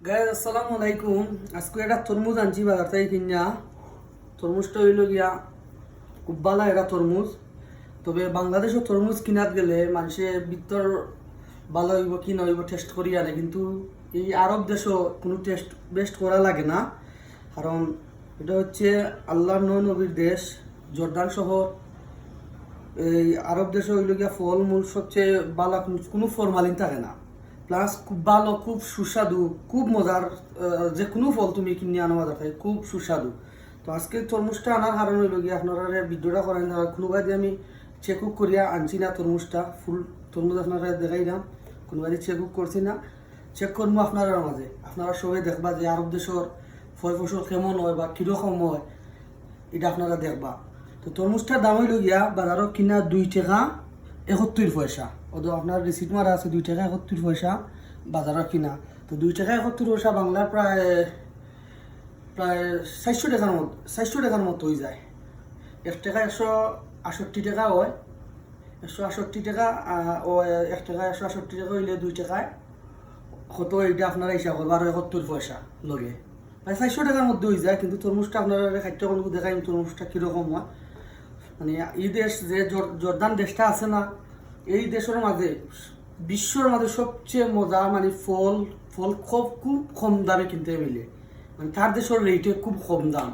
গায়ে আসসালামু আলাইকুম আজকে একটা তরমুজ আনছি বাজার থেকে কিনা তরমুজটা হইল গিয়া খুব ভালো এটা তরমুজ তবে বাংলাদেশও তরমুজ কিনাত গেলে মানুষের ভিতর ভালো হইব কি না হইব টেস্ট করি আনে কিন্তু এই আরব দেশও কোনো টেস্ট বেস্ট করা লাগে না কারণ এটা হচ্ছে আল্লাহর নয় নবীর দেশ জর্দান শহর এই আরব দেশে হইল গিয়া ফল মূল সবচেয়ে কোনো- কোনো ফরমালিন থাকে না প্লাস খুব ভালো, খুব সুস্বাদু, খুব মজার যে কোনো ফল তুমি কিনে আনো বাজার থেকে, খুব সুস্বাদু। তো আজকে তরমুজটা আনার কারণ হইল গিয়া আপনারা ভিডিওটা করেন কোনোবাই দিয়ে আমি চেক উপ করিয়া আনছি না তরমুজটা ফুল তরমুজ আপনারা দেখাই দাম কোনোবাই চেক উপ করছি না। চেক করব আপনারা মাঝে। আপনারা সবাই দেখবা যে আরব দেশের ফল ফসল কেমন হয় বা কীরকম হয়, এটা আপনারা দেখবা। তো তরমুজটার দাম হইল গিয়া বাজারত কিনা দুই টাকা একাত্তর পয়সা। ওদের আপনার রিসিট মারা আছে দুই টাকা একাত্তর পয়সা বাজারত কিনা। তো দুই টাকা একাত্তর পয়সা বাংলার প্রায় প্রায় চারশো টাকার মতো চারশো টাকার মতো হয়ে যায়। এক টাকা একশো আষট্টি টাকা হয়। একশো আষট্টি টাকা ও এক টাকা একশো আষট্টি টাকা হইলে দুই টাকায় কত এইটা আপনারা হিসাব করব আরও একাত্তর পয়সা লগে। প্রায় চারশো টাকার মধ্যে হয়ে যায়, কিন্তু তরমুজটা আপনারা খাদ্য দেখাই তরমুজটা কীরকম হয়। মানে এই দেশ যে জর- জর্দান দেশটা আছে না এই দেশের মাঝে, বিশ্বর মাঝে সবচেয়ে মজা মানে ফল ফল খুব খুব কম দামে কিনতে মিলে মানে তার দেশের রেটে খুব কম দাম।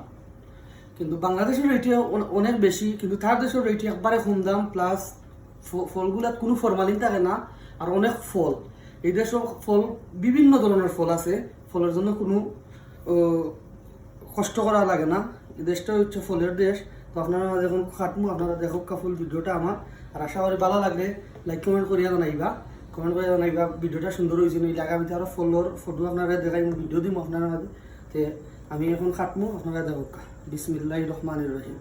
কিন্তু বাংলাদেশের রেটে অনেক বেশি, কিন্তু তার দেশের রেটে একবারে কম দাম প্লাস ফলগুলাত কোনো ফরমালিন থাকে না, আর অনেক ফল। এই দেশের ফল, বিভিন্ন ধরনের ফল আছে। ফলের জন্য কোনো কষ্ট করা লাগে না। এই দেশটা হচ্ছে ফলের দেশ। তো আপনারা যখন খাটমু, আপনারা দেখো কাফুল ভিডিওটা আমার। আর আশা করি ভালো লাগলে লাইক কমেন্ট করিয়া জানাইবা। কমেন্ট করে জানাইবা, ভিডিওটা সুন্দর হয়েছে নইলে আগামীতে আরও ফলোর ফটো আপনারা দেখাই ভিডিও দিম আপনারা তে আমি এখন খাটমু, আপনারা দেখো বিসমিল্লাহ রহমান রহিম।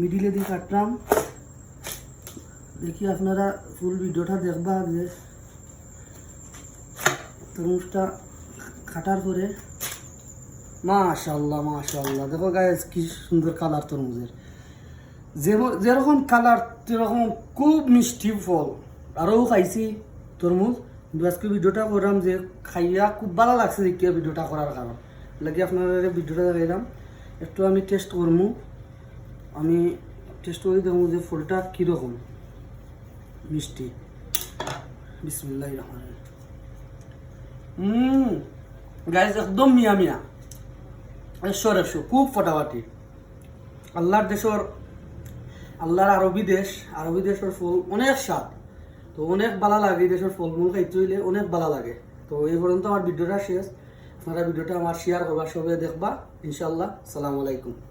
মিডিলে দিয়ে কাটলাম। দেখি আপনারা ফুল ভিডিওটা দেখবা যে তরমুজটা কাটার পরে মাশাল্লাহ মাশাল্লাহ দেখো গায়ে কি সুন্দর কালার তরমুজের। যেরকম কালার সেরকম খুব মিষ্টি ফল। আরও খাইছি তরমুজ। আজকে ভিডিওটা করলাম যে খাইয়া খুব ভালো লাগছে দেখিয়া ভিডিওটা করার কারণ লাগে আপনারা ভিডিওটা দেখাইলাম একটু আমি টেস্ট করব আমি টেস্ট করে দেখব যে ফলটা কীরকম মিষ্টি। বিসমুল্লাহ রহমান হুম গাইজ একদম মিয়া মিয়া। একশো একশো খুব ফটাফাটি। আল্লাহর দেশের আল্লাহর আরবি দেশ, আরবি দেশের ফুল অনেক স্বাদ। তো অনেক ভালো লাগে, এই দেশের ফলমূল খাইতে হইলে অনেক ভালো লাগে। তো এই পর্যন্ত আমার ভিডিওটা শেষ। আপনারা ভিডিওটা আমার শেয়ার করবা সবাই দেখবা। ইনশাল্লাহ সালামু আলাইকুম।